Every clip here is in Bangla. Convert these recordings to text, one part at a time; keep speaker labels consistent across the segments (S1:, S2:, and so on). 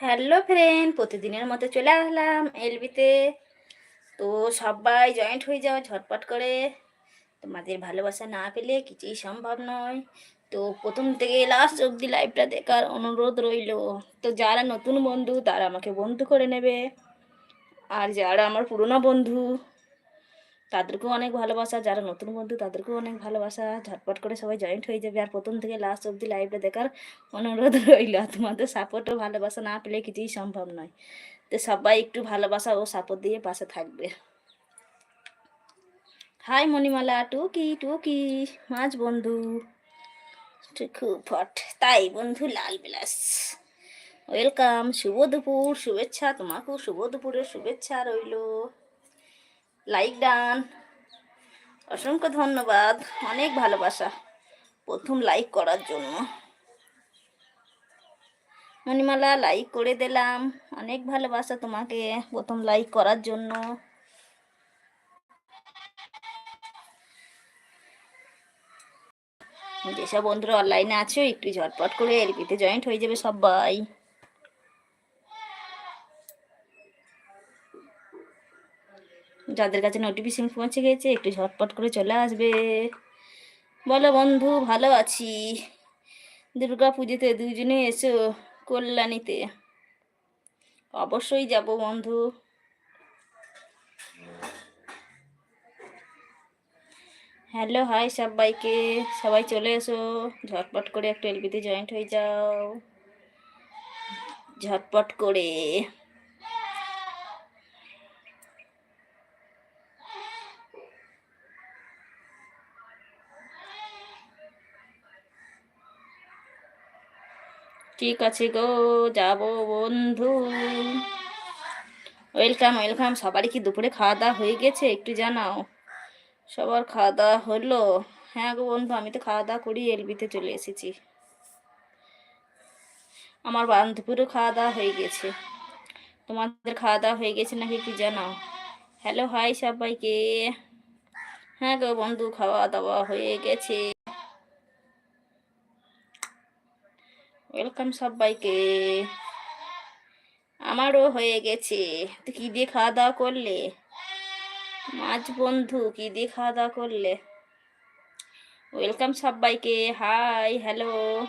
S1: হ্যালো ফ্রেন্ড, প্রতিদিনের মতো চলে আসলাম এলবিতে। তো সবাই জয়েন্ট হয়ে যাও ঝটপট করে। তোমাদের ভালোবাসা না পেলে কিছুই সম্ভব নয়। তো প্রথম থেকে লাস্ট অবধি লাইভটা দেখার অনুরোধ রইল। তো যারা নতুন বন্ধু তারা আমাকে বন্ধু করে নেবে। আর যারা আমার পুরোনো বন্ধু তাদেরকেও অনেক ভালোবাসা, যারা নতুন বন্ধু তাদেরকেও অনেক ভালোবাসা। ঝটপট করে সবাই জয়েন্ট হয়ে যাবে আর প্রথম থেকে লাস্ট অবধি লাইভটা দেখার অনুরোধ রইল। তোমাদের সাপোর্ট ও ভালোবাসা না পেলে কিছুই সম্ভব নয়। তো সবাই একটু ভালোবাসা ও সাপোর্ট দিয়ে পাশে থাকবে। হাই মণিমালা, টুকি টুকি, মাছ বন্ধু। খুব ফট তাই বন্ধু, লাল বিলাস। ওয়েলকাম শুভ দুপুর, শুভেচ্ছা তোমাকেও, শুভ দুপুরের শুভেচ্ছা রইল। Like done. অসংখ্য ধন্যবাদ। অনেক ভালোবাসা প্রথম লাইক করার জন্য। মণিমালা, লাইক করে দিলাম। অনেক ভালোবাসা তোমাকে প্রথম লাইক করার জন্য। যেসব বন্ধুরা অনলাইনে আছো, একটু ঝটপট করে এলপিতে জয়েন্ট হয়ে যাবে সবাই। যাদের কাছে নোটিফিকেশন পৌঁছে গেছে, একটু ঝটপট করে চলে আসবে। বলো বন্ধু, ভালো আছি। দুর্গা পুজোতে দুজনে এসো কল্যাণীতে। অবশ্যই যাব বন্ধু। হ্যালো হাই সবাইকে। সবাই চলে এসো। ঝটপট করে একটু এলবিতে জয়েন্ট হয়ে যাও। ঝটপট করে। ঠিক আছে গো যাব বন্ধু? ওয়েলকাম ওয়েলকাম সবারই কি দুপুরে খাওয়া দাওয়া হয়ে গেছে? একটু জানাও। সবার খাওয়া দাওয়া হলো? হ্যাঁ গো বন্ধু, আমি তো খাওয়া দাওয়া করি এলবিতে চলে এসেছি। আমার বান্ধবীরও খাওয়া দাওয়া হয়ে গেছে। তোমাদের খাওয়া দাওয়া হয়ে গেছে নাকি কি জানাও। হ্যালো হাই সবাইকে। হ্যাঁ গো বন্ধু, খাওয়া দাওয়া হয়ে গেছে। ওয়েলকাম সবাইকে। আমারও হয়ে গেছে। তো কী দিয়ে খাওয়া দাওয়া করলে? মাছ বন্ধু, কী দিয়ে খাওয়া দাওয়া করলে? ওয়েলকাম সবাইকে। হাই হ্যালো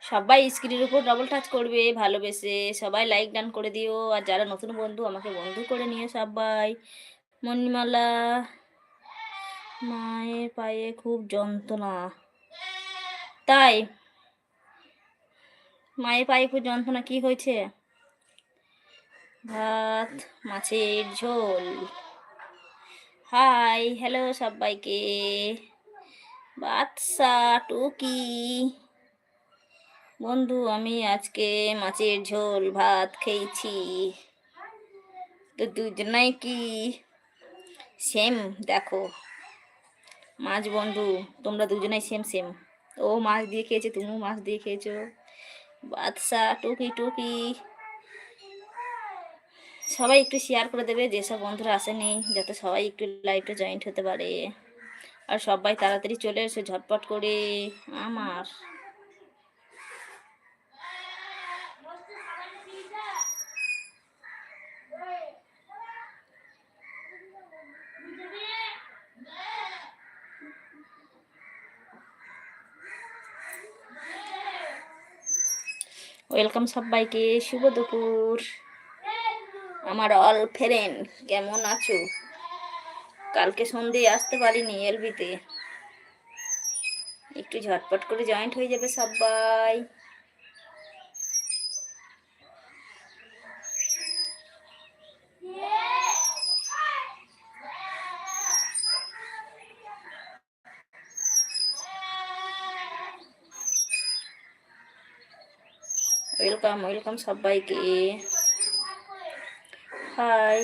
S1: সবাই স্ক্রিনের উপর ডবল টাচ করবে, ভালোবেসে। সবাই লাইক ডান করে দিও। আর যারা নতুন বন্ধু, আমাকে বন্ধু করে নিও সবাই। মণিমালা। মায়ের পায়ে খুব যন্ত্রণা। তাই? মায়ের পায়ে খুব যন্ত্রণা কি হয়েছে? ভাত, মাছের ঝোল। হাই, হ্যালো সবাইকে। বাদশা, টুকি। বন্ধু, আমি আজকে মাছের ঝোল, ভাত খেয়েছি। তো দুজনাই কি? সেম দেখো। মাছ বন্ধু, তোমরা দুজনাই সেম সেম ও মাছ দিয়ে খেয়েছে, তুমিও মাছ দিয়ে খেয়েছো। বাদশা, টুকি টুকি। সবাই একটু শেয়ার করে দেবে যেসব বন্ধুরা আসেনি, যাতে সবাই একটু লাইভটা জয়েন্ট হতে পারে। আর সবাই তাড়াতাড়ি চলে এসে, ঝটপট করে। আমার ওয়েলকাম সবাইকে, শুভ দুপুর। আমার অল ফ্রেন্ড, কেমন আছো? কালকে সন্ধে, আসতে পারিনি এলবিতে। একটু ঝটপট করে জয়েন্ট হয়ে যাবে সবাই। ওয়েলকাম ওয়েলকাম সবাইকে। হাই।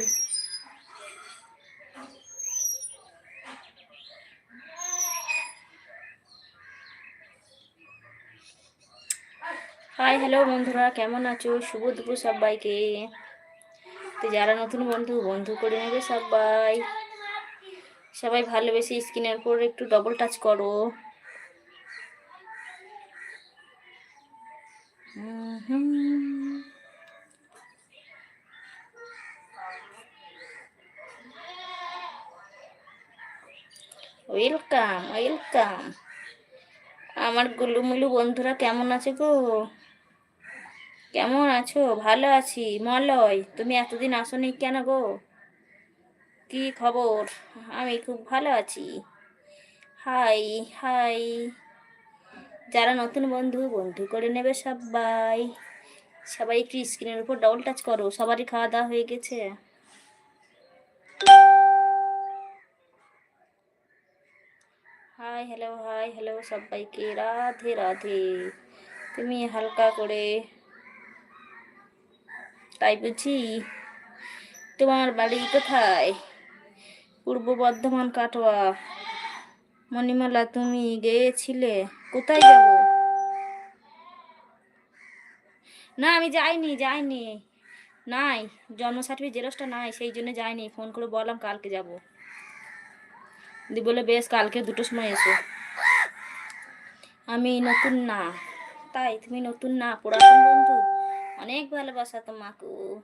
S1: হাই, হ্যালো বন্ধুরা, কেমন আছো? শুভ দুপুর সবাইকে। তো যারা নতুন বন্ধু বন্ধু করে নেবে সবাই। সবাই ভালোবেসে স্ক্রিনের উপর একটু ডবল টাচ করো হুম হুম ওয়েলকাম ওয়েলকাম আমার গুলুমুলু বন্ধুরা কেমন আছে গো? কেমন আছো? ভালো আছি। মলয়, তুমি এতদিন আসনি কেন গো? কি খবর? আমি খুব ভালো আছি। Hi hi. যারা নতুন বন্ধু বন্ধু করে নেবে সবাই। সবাই একটু স্ক্রিনের উপর ডবল টাচ করো। সবারই খাওয়া দাওয়া হয়ে গেছে। হ্যালো, হাই, হ্যালো সবাইকে। রাধে রাধে। তুমি হালকা করে। তাই বুঝি তোমার বাড়ি কোথায়? পূর্ব বর্ধমান কাটোয়া। মণিমালা, তুমি গিয়েছিলে? কোথায় যাব? না, আমি যাইনি যাইনি। নাই জন্ম সার্টিফিকেট জেরক্সটা নাই, সেই জন্য যাইনি। ফোন করে বললাম কালকে যাব। দি বলে, বেশ, কালকে দুটোর সময় এসো। আমি নতুন না। তাই? তুমি নতুন না? পুরাতন বন্ধু? অনেক ভালোবাসা তোমাকে।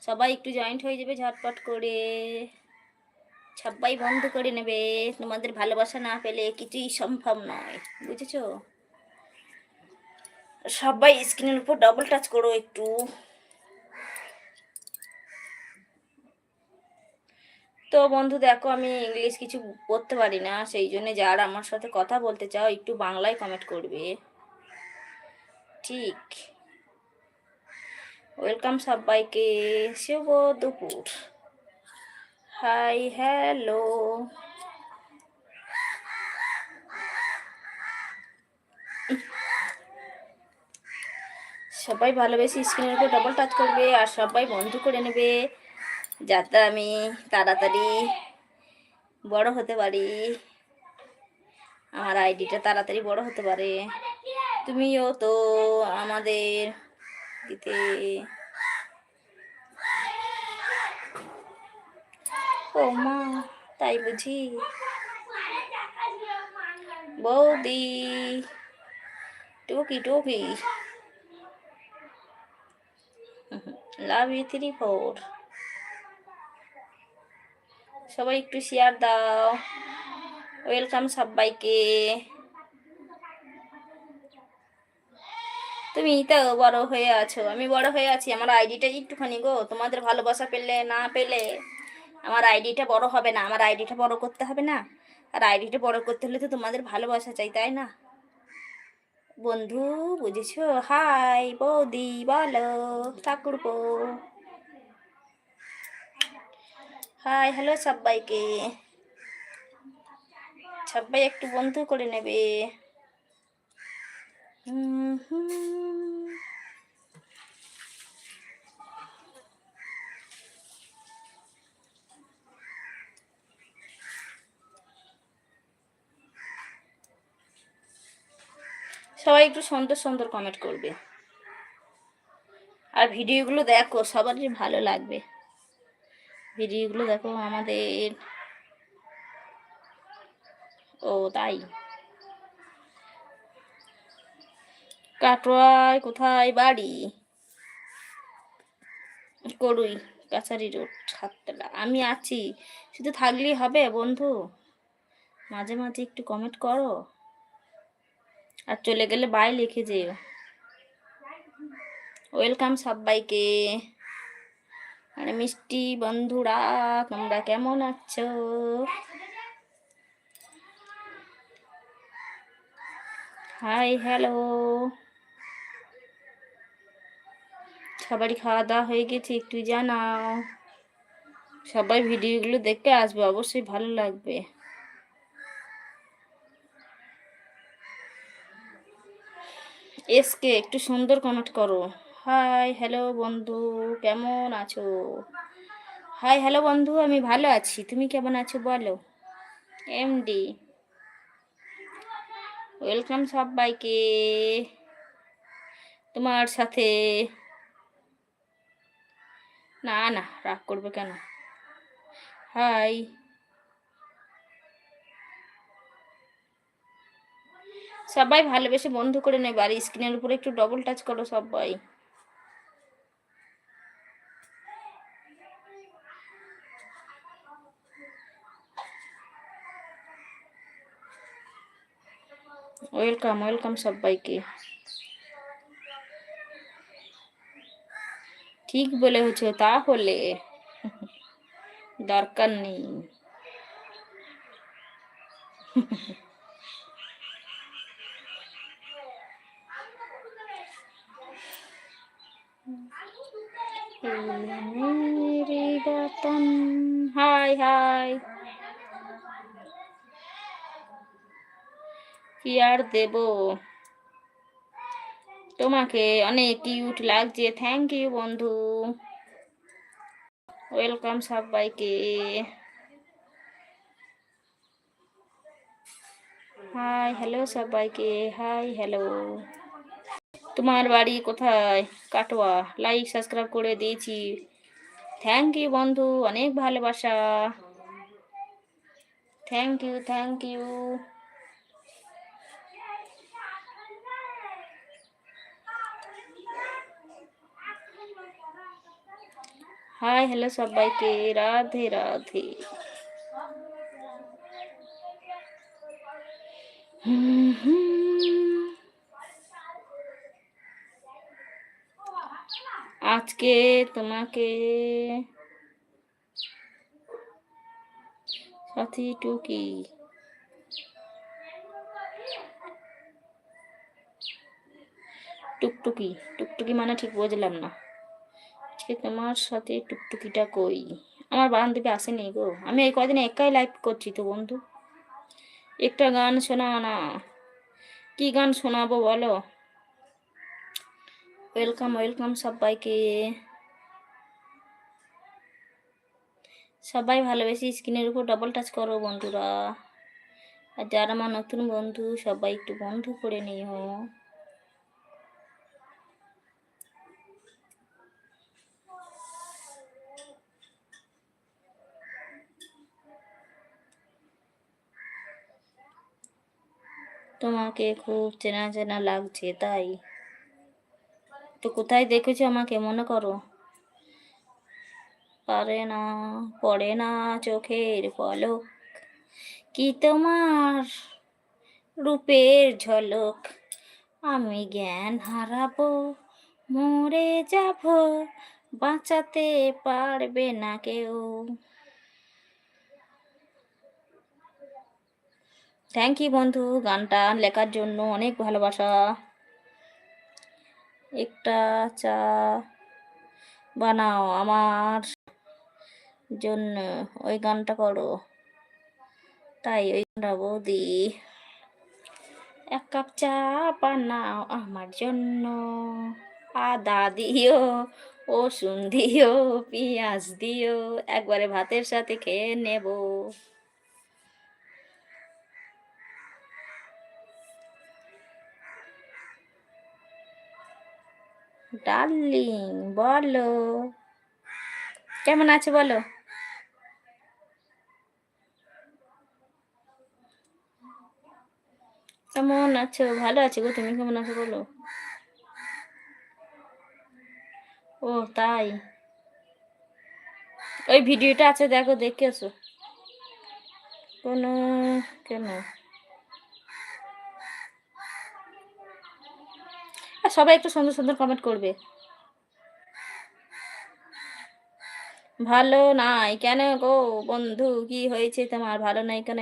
S1: সবাই একটু জয়েন্ট হয়ে যাবে, ঝটপট করে। সবাই বন্ধ করে নেবে। তোমাদের ভালোবাসা না পেলে কিছুই সম্ভব নয়। বুঝেছ? সবাই স্ক্রিনের উপর ডবল টাচ করো একটু। তো বন্ধু দেখো, আমি ইংলিশ কিছু পড়তে পারি না, সেই জন্য যারা আমার সাথে কথা বলতে চাও, একটু বাংলায় কমেন্ট করবে। ঠিক। ওয়েলকাম সবাইকে শুভ দুপুর। হাই হ্যালো সবাই ভালোবেসে স্ক্রিনের উপর ডবল টাচ করবে আর সবাই বন্ধ করে নেবে। যাতে আমি তাড়াতাড়ি বড় হতে পারি। আমার আইডিটা তাড়াতাড়ি বড় হতে পারে। তুমিও তো আমাদের দিতে ও মা, তাই বুঝি। বৌদি, টুকি টুকি। লাভ ইউ থ্রি ফোর সবাই একটু শেয়ার দাও। ওয়েলকাম সবাইকে তুমি তো বড় হয়ে আছো। আমি বড় হয়ে আছি। আমার আইডিটা একটুখানি গো। তোমাদের ভালোবাসা পেলে, না পেলে, আমার আইডিটা বড় হবে না। আমার আইডিটা বড় করতে হবে না। আর আইডিটা বড় করতে হলে তো তোমাদের ভালোবাসা চাই, তাই না? বন্ধু, বুঝেছ? হাই বৌদি, বলো ঠাকুর ঠাকুরপো। হাই, হ্যালো সবাইকে সবাই একটু বন্ধু করে নেবে। সবাই একটু সুন্দর সুন্দর কমেন্ট করবে। আর ভিডিওগুলো দেখো, সবারই ভালো লাগবে। ভিডিওগুলো দেখো আমাদের। ও, তাই? কাটোয়ায় কোথায় বাড়ি? করুই কাছারি রোড, সাততলা। আমি আছি। শুধু থাকলেই হবে বন্ধু। মাঝে মাঝে একটু কমেন্ট করো। আর চলে গেলে বাই লিখে যেও। ওয়েলকাম সবাইকে। আরে মিষ্টি বন্ধুরা, তোমরা কেমন আছো? হাই হ্যালো সবারই খাওয়া দাওয়া হয়ে গেছে, একটু জানাও। সবাই ভিডিওগুলো দেখে আসবে, অবশ্যই ভালো লাগবে। এসকে, একটু সুন্দর কমেন্ট করো। হাই হ্যালো বন্ধু, কেমন আছো? হাই হ্যালো বন্ধু, আমি ভালো আছি। তুমি কেমন আছো বলো? এমডি ওয়েলকাম সবাইকে। তোমার সাথে? না না, রাগ করবে কেন? হাই সবাই ভালোবেসে বন্ধ করে নেবে, আর স্ক্রিনের উপরে একটু ডবল টাচ করো সবাই। ওয়েলকাম ওয়েলকাম সবাইকে ঠিক বলেছ তাহলে দরকার নেই কি দেব। তোমাকে অনেক কিউট লাগছে। থ্যাংক ইউ বন্ধু। ওয়েলকাম সবাইকে। হাই হ্যালো সবাইকে। হাই হ্যালো তোমার বাড়ি কোথায়? কাটোয়া। লাইক সাবস্ক্রাইব করে দিয়েছি। থ্যাংক ইউ বন্ধু। অনেক ভালোবাসা। Thank you thank you hi hello সবাইকে রাধে রাধে হুম হুম আজকে তোমাকে সাথী টুকি টুকটুকি টুকটুকি মানে ঠিক বুঝলাম না আজকে তোমার সাথে টুকটুকিটা কই আমার বান্ধবী আসেনি গো। আমি এই কদিন একাই লাইভ করছি তো বন্ধু। একটা গান শোনা না। কি গান শোনাবো বলো? ওয়েলকাম ওয়েলকাম সবাইকে। সবাই ভালোবেসে স্ক্রিনের উপর ডবল টাচ করো বন্ধুরা। আর যারা আমার নতুন বন্ধু, সবাই একটু বন্ধু করে নিও। তোমাকে খুব চেনা চেনা লাগছে, তাই। তো কোথায় দেখেছ আমাকে, মনে করো? পারে না, পড়ে না চোখের পলক। কি তোমার রূপের ঝলক? আমি জ্ঞান হারাবো, মরে যাব, বাঁচাতে পারবে না কেউ। থ্যাংক ইউ বন্ধু। গানটা লেখার জন্য অনেক ভালোবাসা। একটা চা বানাও আমার জন্য। ওই গানটা করো। তাই ওই গানটা বৌদি। এক কাপ চা বানাও আমার জন্য। আদা দিও, রসুন দিও, পেঁয়াজ দিও, একবারে ভাতের সাথে খেয়ে নেব। ডার্লিং বলো। কেমন আছে বলো? কেমন আছো? ভালো আছে গো, তুমি কেমন আছো বলো? ও, তাই। ওই ভিডিওটা আছে, দেখো, দেখে আসো কোনো, কেন আর সবাই একটু সুন্দর সুন্দর কমেন্ট করবে। ভালো নাই কেন গো বন্ধু? কি হয়েছে তোমার? ভালো নাই কেন?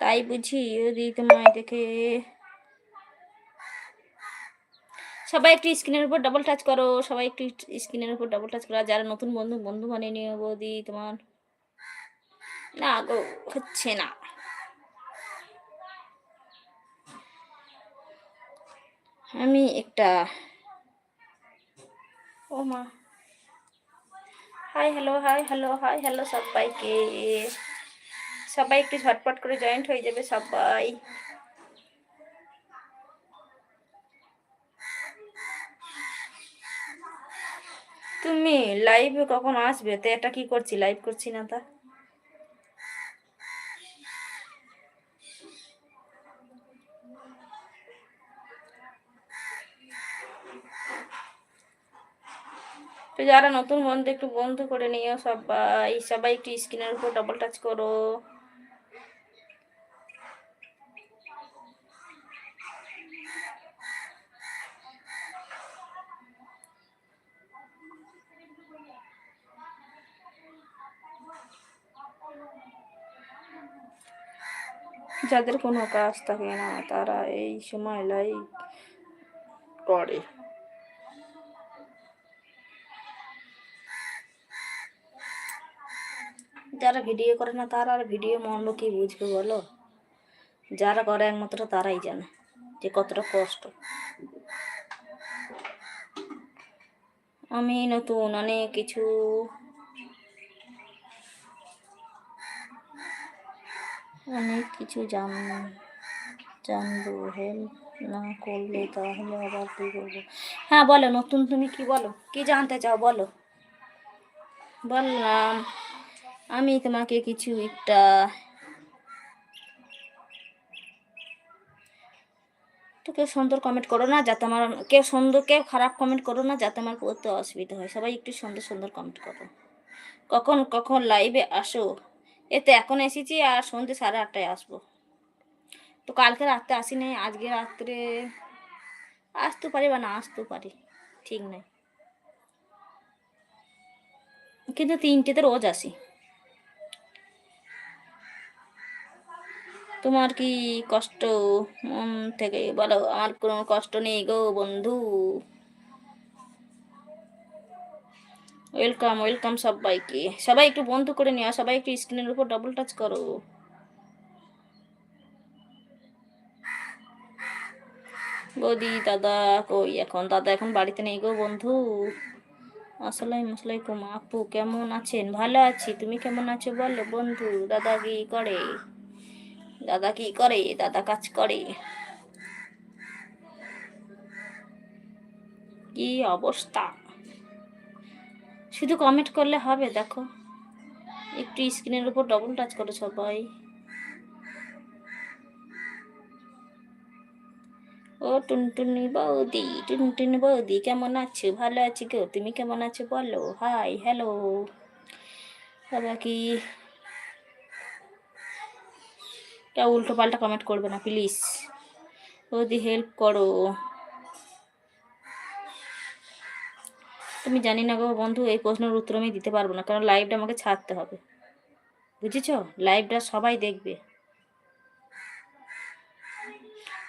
S1: তাই বুঝি যদি তোমায় দেখে। সবাই একটু স্ক্রিনের উপর ডাবল টাচ করো, সবাই একটু স্ক্রিনের উপর ডাবল টাচ করো। যারা নতুন বন্ধু বন্ধু বানিয়ে নিও বৌদি তোমার। না গো, হচ্ছে না। আমি একটা ও মা। Hi hello hi hello hi hello সবাইকে। সবাই একটু ঝটপট করে জয়েন্ট হয়ে যাবে সবাই। তুমি লাইভে কখন আসবে? তো এটা কি করছি? লাইভ করছি না তা? যারা নতুন বন্ধু, একটু বন্ধু করে নিও সবাই। সবাই একটু স্ক্রিনের উপর ডবল টাচ করো। যাদের কোনো কাজ থাকে না, তারা এই সময় লাইভ করে। যারা ভিডিও করে না, তারা আর ভিডিও মন্ড কি বুঝবে বলো? যারা করে একমাত্র তারাই জানে যে কতটা কষ্ট। আমি নতুন অনেক কিছু। অনেক কিছু জান, জানব হেল্প না করলে তাহলে আবার কী করব? হ্যাঁ বলো নতুন তুমি কি বলো? কি জানতে চাও বলো? বললাম। আমি তোমাকে কিছু একটা তো কেউ সুন্দর কমেন্ট করো না, যাতে আমার কেউ সুন্দর, কেউ খারাপ কমেন্ট করো না, যাতে আমার পড়তে অসুবিধা হয়। সবাই একটু সুন্দর সুন্দর কমেন্ট করো। কখন কখন লাইভে আসো? এতে এখন এসেছি আর সন্ধ্যে সাড়ে আটটায় আসব। তো কালকে রাত্রে আসি নাই, আজকে রাত্রে আসতে পারি বা না আসতেও পারি, ঠিক নাই। কিন্তু তিনটেতে রোজ আসি। তোমার কি কষ্ট? মন থেকে বলো, আমার কোনো কষ্ট নেই গো বন্ধু। ওয়েলকাম ওয়েলকাম সবাইকে। সবাই একটু বন্ধু করে নিও, সবাই একটু স্ক্রিনের উপর ডবল টাচ করো। বৌদি, দাদা কই এখন? দাদা এখন বাড়িতে নেই গো বন্ধু। আসসালাম আসসালামাইকুম আপু কেমন আছেন? ভালো আছি। তুমি কেমন আছো বলো বন্ধু, দাদা কি করে? দাদা কি করে? দাদা কাজ করে। কি অবস্থা? শুধু কমেন্ট করলে হবে, দেখো। একটু স্ক্রিনের উপর ডবল টাচ করো সবাই। ও টুনটুনি বৌদি টুনটুনি বৌদি, কেমন আছো? ভালো আছি গো। তুমি কেমন আছো বলো? হাই হ্যালো দাদা কি কেউ উল্টো পাল্টা কমেন্ট করবে না প্লিজ বৌদি হেল্প করো। তুমি জানি না গো বন্ধু, এই প্রশ্নের উত্তর আমি দিতে পারব না, কারণ লাইভটা আমাকে ছাড়তে হবে। বুঝেছ? লাইভটা সবাই দেখবে।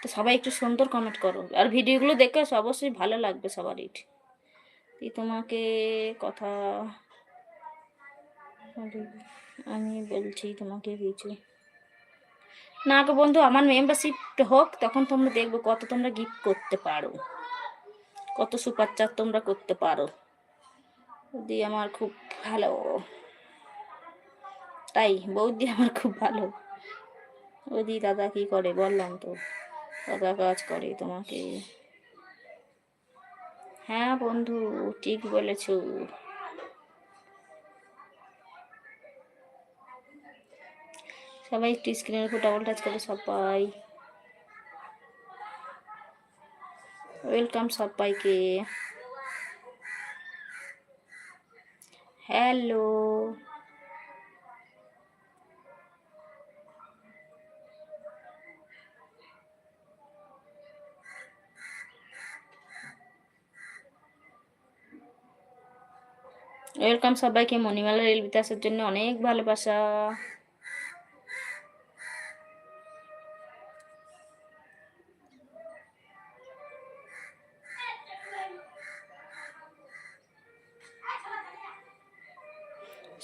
S1: তো সবাই একটু সুন্দর কমেন্ট করো। আর ভিডিওগুলো দেখে অবশ্যই ভালো লাগবে সবারই। তোমাকে কথা আমি বলছি, তোমাকে কিছু না গো বন্ধু, আমার মেম্বারশিপ হোক, তখন তোমরা দেখব কত তোমরা গিফট করতে পারো। কত সুপার চার তোমরা করতে পারো। বৌদি আমার খুব ভালো। তাই, বৌদি আমার খুব ভালো। বৌদি, দাদা কি করে বললাম তো? দাদা কাজ করে তোমাকে। হ্যাঁ বন্ধু, ঠিক বলেছ। সবাই একটু স্ক্রিনের উপর ডাবল টাচ করে সবাই ওয়েলকাম সবাইকে হ্যালো ওয়েলকাম সবাইকে মণিমালা রেল বিতাসের জন্য অনেক ভালোবাসা।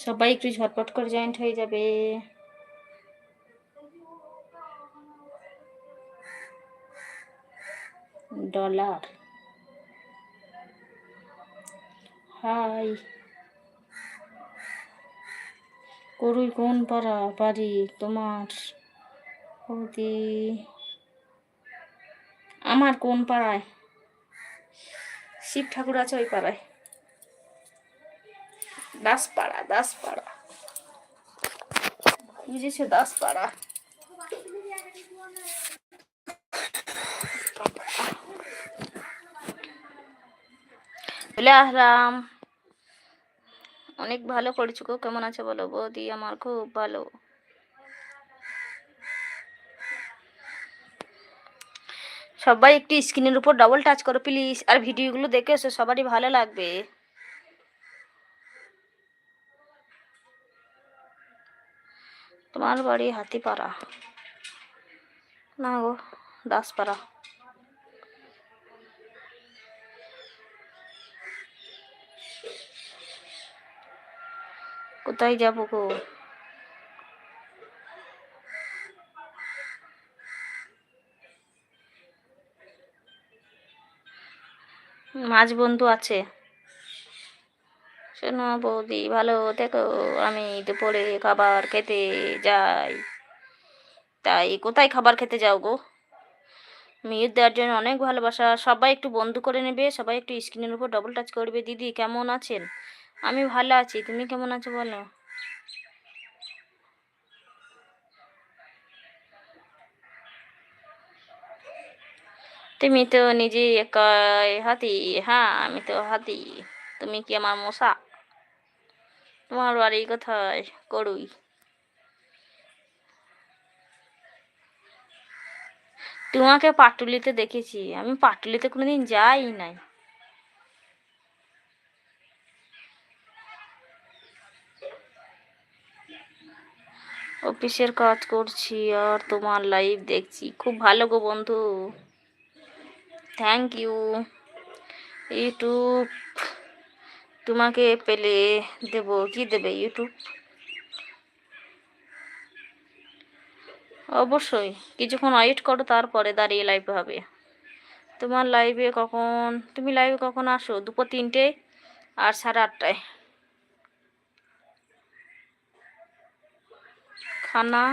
S1: সবাই একটু ঝটপট করে জয়েন্ট হয়ে যাবে। Dollar high. করুই কোন পাড়া বাড়ি তোমার? বৌদি আমার কোন পাড়ায়? শিব ঠাকুর আছে ওই পাড়ায়। দাসপাড়া দাসপাড়া বুঝেছ দাসপাড়া চলে আসলাম। অনেক ভালো করেছ গো। কেমন আছে বলো বৌদি? আমার খুব ভালো। সবাই একটু স্ক্রিনের উপর ডবল টাচ করো প্লিজ আর ভিডিওগুলো দেখে এসো, সবারই ভালো লাগবে। তোমার বাড়ি হাতিপাড়া। না গো দাসপাড়া। কোথায় যাব গো? মাঝ বন্ধু আছে। শোনো বৌদি, ভালো দেখো আমি দুপুরে খাবার খেতে যাই। তাই কোথায় খাবার খেতে যাও গো? মেয়ের দেওয়ার জন্য অনেক ভালোবাসা। সবাই একটু বন্ধু করে নেবে, সবাই একটু স্ক্রিনের উপর ডবল টাচ করবে। দিদি, কেমন আছেন? আমি ভালো আছি। তুমি কেমন আছো বলো? তুমি তো নিজে একাই হাতি। হ্যাঁ আমি তো হাতি। তুমি কি আমার মশা? তোমার বাড়ি কোথায় করুই। তোমাকে পাটুলিতে দেখেছি। আমি পাটুলিতে কোনোদিন যাই নাই। অফিসের কাজ করছি আর তোমার লাইভ দেখছি। খুব ভালো গো বন্ধু। থ্যাংক ইউ ইউটিউব তোমাকে পেলে দেব। কি দেবে ইউটিউব? অবশ্যই। কিছুক্ষণ ওয়েট করো, তারপরে দাঁড়িয়ে লাইভ হবে। তোমার লাইভে কখন, তুমি লাইভে কখন আসো? দুপুর তিনটে আর সাড়ে আটটায়। খানা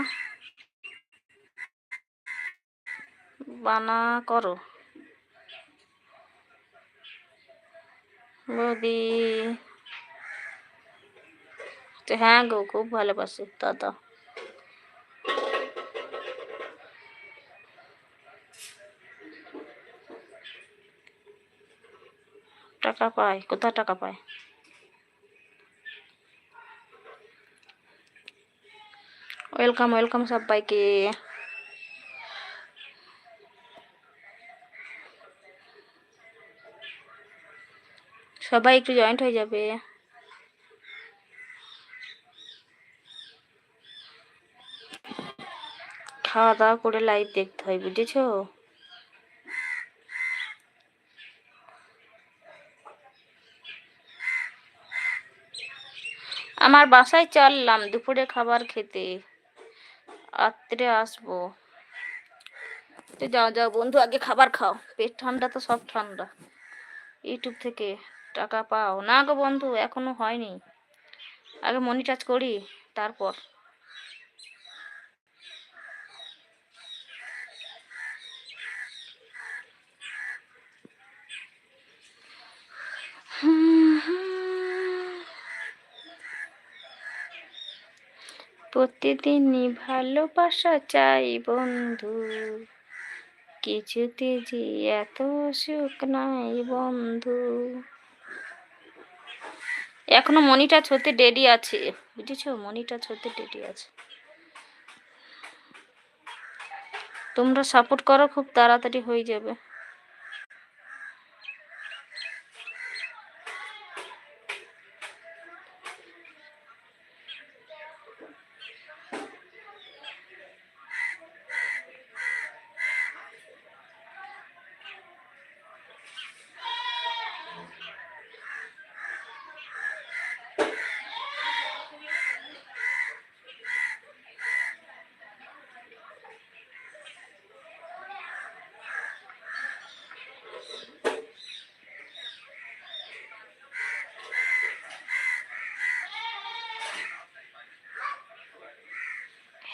S1: বানা করো। বৌদি। হ্যাঁ গো খুব ভালোবাসে দাদা। টাকা পায় কোথায় টাকা পায়? ওয়েলকাম ওয়েলকাম সবাইকে। সবাই একটু জয়েন্ট হয়ে যাবে। খাওয়া দাওয়া করে লাইভ দেখতে হয়, বুঝেছ? আমার বাসায় চললাম দুপুরে খাবার খেতে। রাত্রে আসব। যাও যাও, বন্ধু, আগে খাবার খাও। পেট ঠান্ডা তো, সব ঠান্ডা। ইউটিউব থেকে। টাকা পাও। না গো বন্ধু, এখনও হয়নি। আগে মনি টাচ করি, তারপর। প্রতিদিনই ভালোবাসা চাই বন্ধু। কিছুতে যে এত সুখ নাই বন্ধু। এখনও মনিটা হতে ডেডি আছে। বুঝেছ? মনিটা হতে ডেডি আছে। তোমরা সাপোর্ট করো, খুব তাড়াতাড়ি হয়ে যাবে।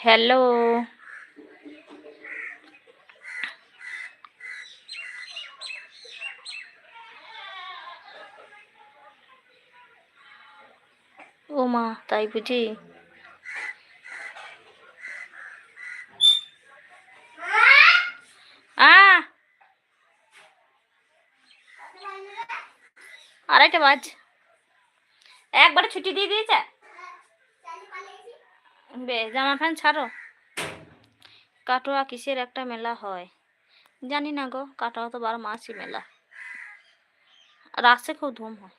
S1: হ্যালো। ও মা তাই বুঝি? আড়াইটা বাজ। একবারে ছুটি দিয়ে দিয়েছে? বেশ জামা প্যান্ট ছাড়ো। কাটোয়া কিসের একটা মেলা হয়? জানি না গো, কাটোয়া তো বারো মাসই মেলা। রাস্তায় খুব ধুম হয়।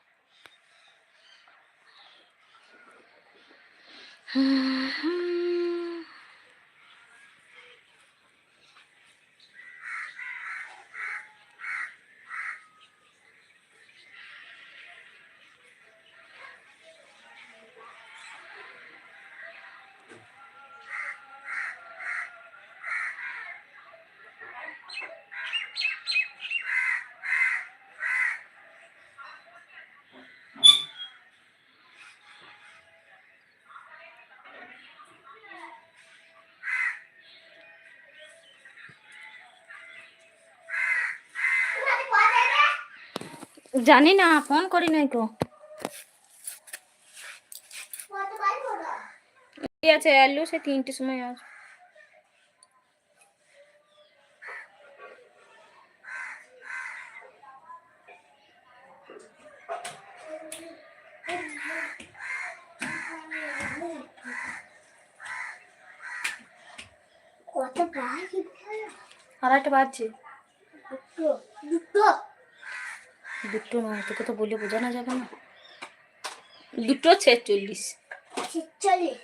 S1: জানি না ফোন করি নাই তো। আছে? এলো সে তিনটে সময় আস।
S2: কত বাজে?
S1: আর একটা বাজছে।
S2: দুটো দুটো।
S1: দুটো না তোকে তো বলে বোঝানো যাবে না। দুটো ছেচল্লিশ।
S2: ছেচল্লিশ।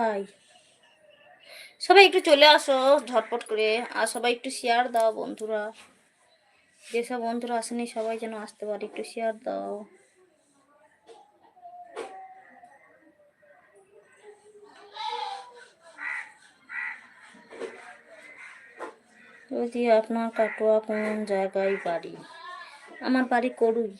S1: হাই। সবাই একটু চলে আসো, ঝটপট করে। আর সবাই একটু শেয়ার দাও বন্ধুরা। যেসব বন্ধুরা আসেনি, সবাই যেন আসতে পারে, একটু শেয়ার দাও। যদি আপনার কাটোয়া কোন জায়গায় বাড়ি? আমার বাড়ি করুই।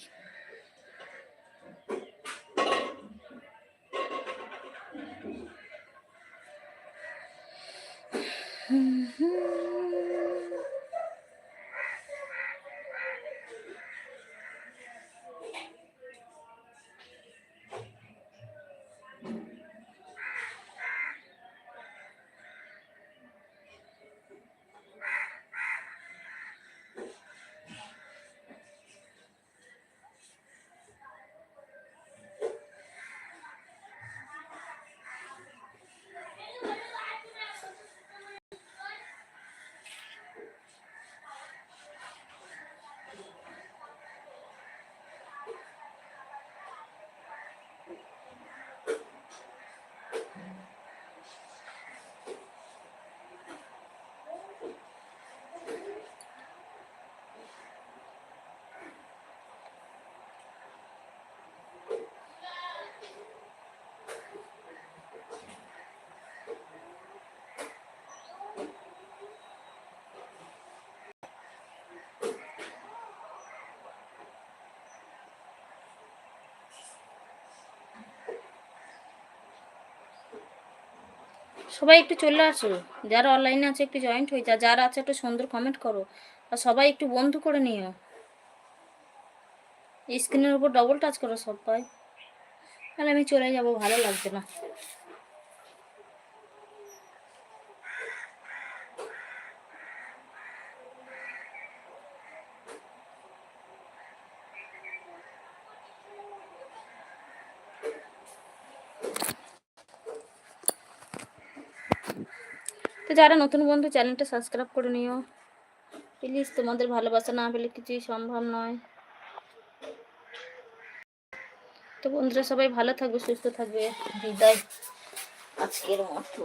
S1: সবাই একটু চলে আসো। যারা অনলাইনে আছে একটু জয়েন্ট হয়ে যা, যারা আছে একটু সুন্দর কমেন্ট করো। আর সবাই একটু বন্ধু করে নিও। স্ক্রিনের উপর ডবল টাচ করো সবাই। তাহলে আমি চলে যাব, ভালো লাগছে না। তো যারা নতুন বন্ধু, চ্যানেলটা সাবস্ক্রাইব করে নিও। প্লিজ তোমাদের ভালোবাসা না পেলে কিছুই সম্ভব নয়। তো বন্ধুরা, সবাই ভালো থাকবে, সুস্থ থাকবে। বিদায়। আজকের মতো।